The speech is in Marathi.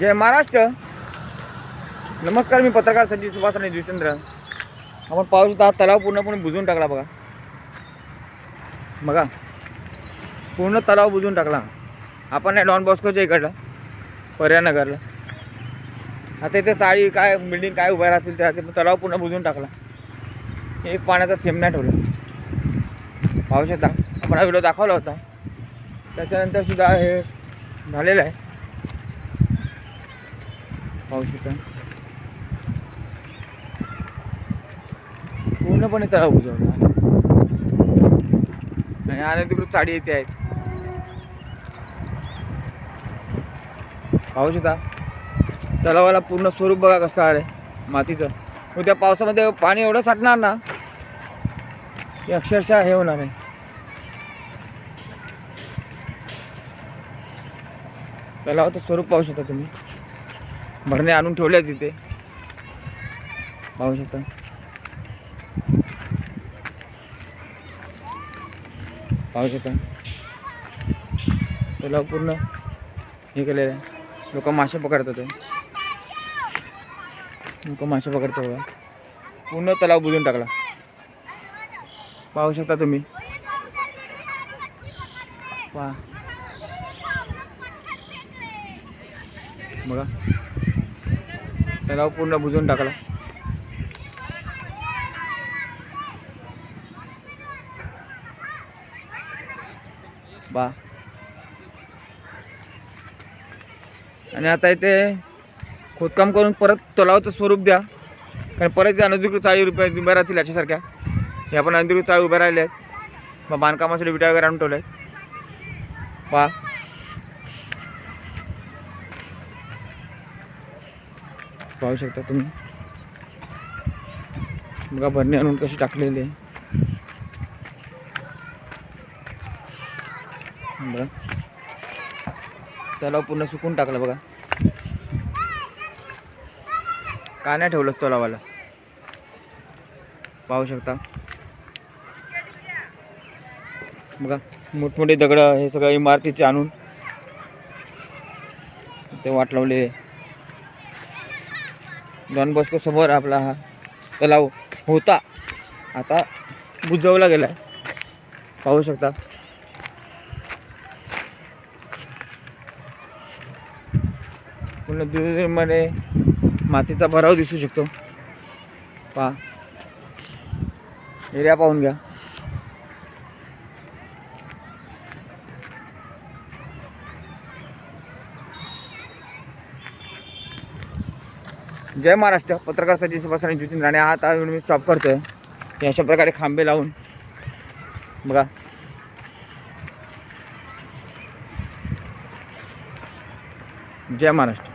जय महाराष्ट्र. नमस्कार मी पत्रकार संजीव सुभाष आणि जुचंद्र आपण पाऊस होता हा तलाव पूर्णपणे बुजवून टाकला बघा. बघा. पूर्ण तलाव बुजवून टाकला. आपण नाही डॉन बॉस्कोच्या इकडला पर्यानगरला. आता इथे चाळी काय बिल्डिंग काय उभ्या राहतील त्या तलाव पूर्ण बुजवून टाकला. एक पाण्याचा थेंब नाही ठेवला. पाऊस येता. आपण हा व्हिडिओ दाखवला होता. त्याच्यानंतर सुद्धा हे झालेलं आहे. पाहू शकता. पूर्णपणे तलाव उजवला आणि अनधिकृत चाडी येते आहेत. पाहू शकता. तलावाला पूर्ण स्वरूप बघा कसं आलं मातीचं. मग त्या पावसामध्ये पाणी एवढं साठणार ना की अक्षरशः हे होणार आहे तलावाचं स्वरूप पाहू शकता तुम्ही. भरणे आणून ठेवले आहेत तिथे. पाहू शकता. पाहू शकता. तलाव पूर्ण हे केलेलं आहे. लोक मासे पकडतात लोक मासे पकडतात बघा. पूर्ण तलाव बुजून टाकला. पाहू शकता तुम्ही. पहा. बघा. तलाव पूर्ण बुजून टाकला. बा. आणि आता इथे खोदकाम करून परत तलावाचं स्वरूप द्या. कारण परत इथे अनधिकृत चाळी रुपये उभ्या राहतील याच्यासारख्या. हे आपण अनधिकृत चाळी उभ्या राहिल्या आहेत. मग बांधकामासाठी विटा वगैरे आणून ठेवल्या आहेत. पहा पाहू शकता तुम्ही. बघा भरणी आणून कशी टाकलेली आहे. बघा. तलाव पूर्ण सुकून टाकलं बघा. का नाही ठेवलं तलावाला? पाहू शकता. बघा मोठमोठे दगडं हे सगळं इमारतीचे आणून ते वाट लावले डॉन बॉस्को समोर आपला हा तलाव होता. आता बुजवला गेला आहे पाहू शकता. पूर्ण दुर्मध्ये मातीचा भराव दिसू शकतो. पहा. एरिया पाहून घ्या. जय महाराष्ट्र. पत्रकार सचिन सुभाष जितीन राणे. हा आता मी स्टॉप करतोय. आहे अशा प्रकारे खांबे लावून. बघा. जय महाराष्ट्र.